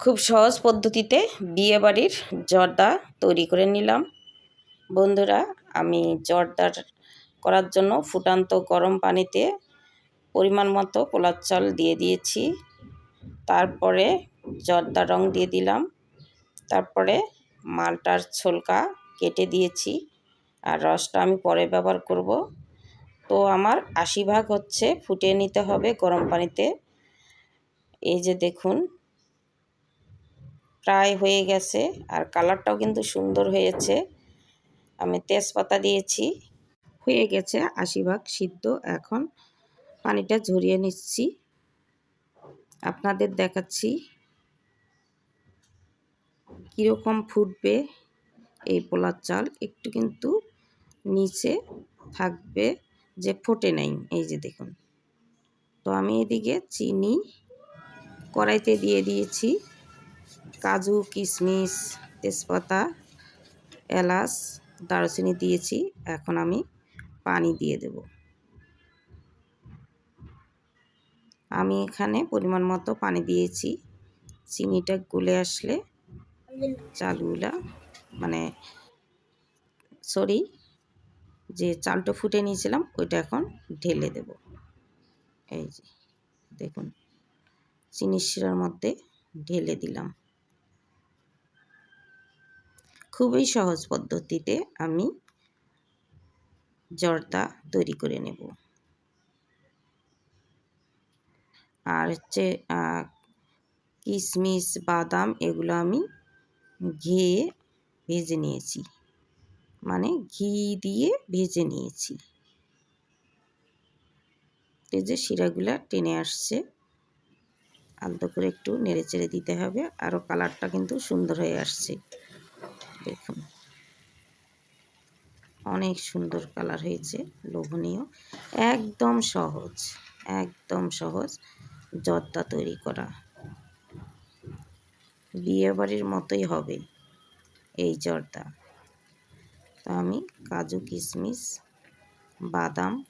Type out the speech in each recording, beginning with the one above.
খুব সহজ পদ্ধতিতে বিয়েবাড়ির জর্দা তৈরি করে নিলাম। বন্ধুরা, আমি জর্দার করার জন্য ফুটান্ত গরম পানিতে পরিমাণ মতো পোলার চাল দিয়ে দিয়েছি। তারপরে জর্দা রং দিয়ে দিলাম। তারপরে মালটার ছোলকা কেটে দিয়েছি আর রসটা আমি পরে ব্যবহার করব। তো আমার আশি ভাগ হচ্ছে ফুটিয়ে নিতে হবে গরম পানিতে। এই যে দেখুন প্রায় হয়ে গেছে আর কালারটাও কিন্তু সুন্দর হয়েছে। আমি তেজপাতা দিয়েছি। হয়ে গেছে আশি ভাগ সিদ্ধ। এখন পানিটা ঝরিয়ে নিচ্ছি। আপনাদের দেখাচ্ছি কীরকম ফুটবে এই পোলার চাল। একটু কিন্তু নিচে থাকবে যে ফোটে নাই। এই যে দেখুন। তো আমি এদিকে চিনি কড়াইতে দিয়ে দিয়েছি। কাজু, কিশমিশ, তেজপাতা, এলাচ, দারুচিনি দিয়েছি। এখন আমি পানি দিয়ে দেব। আমি এখানে পরিমাণ মতো পানি দিয়েছি। চিনিটা গলে আসলে চালগুলা মানে সরি, যে চালটা ফুটে নিয়েছিলাম ওইটা এখন ঢেলে দেব। এই যে দেখুন, চিনির শিরার মধ্যে ঢেলে দিলাম। খুবই সহজ পদ্ধতিতে আমি জর্দা তৈরি করে নেব। আর হচ্ছে কিশমিশ বাদাম এগুলো আমি ঘিয়ে ভেজে নিয়েছি। মানে ঘি দিয়ে ভেজে নিয়েছি। এই যে শিরাগুলা টেনে আসছে। আলতো করে একটু নেড়ে চেড়ে দিতে হবে। আরও কালারটা কিন্তু সুন্দর হয়ে আসছে। দেখুন অনেক সুন্দর কালার হয়েছে, লোভনীয়। একদম সহজ একদম সহজ জর্দা তৈরি করা। বিয়ে বাড়ির মতোই হবে এই জর্দা। তো আমি কাজু, কিশমিশ, বাদাম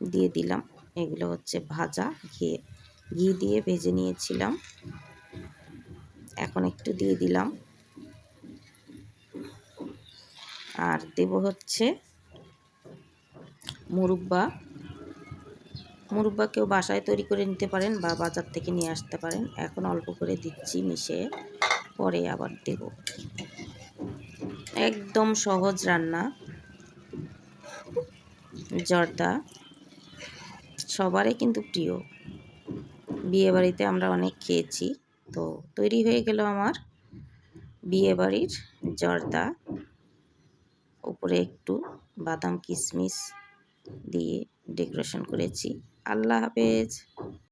দিয়ে দিলাম। এগুলো হচ্ছে ভাজা, ঘি ঘি দিয়ে ভেজে নিয়েছিলাম। এখন একটু দিয়ে দিলাম। আর দেব হচ্ছে মুরব্বা মুরব্বা কেউ বাসায় তৈরি করে নিতে পারেন বা বাজার থেকে নিয়ে আসতে পারেন। এখন অল্প করে দিচ্ছি মিশে পরে আবার দেব। একদম সহজ রান্না। জর্দা সবারই কিন্তু প্রিয়। বিয়েবাড়িতে আমরা অনেক খেয়েছি, তো তৈরি হয়ে গেল আমার বিয়েবাড়ির জর্দা। উপরে একটু বাদাম কিশমিশ দিয়ে ডেকোরেশন করেছি। আল্লাহ হাফেজ।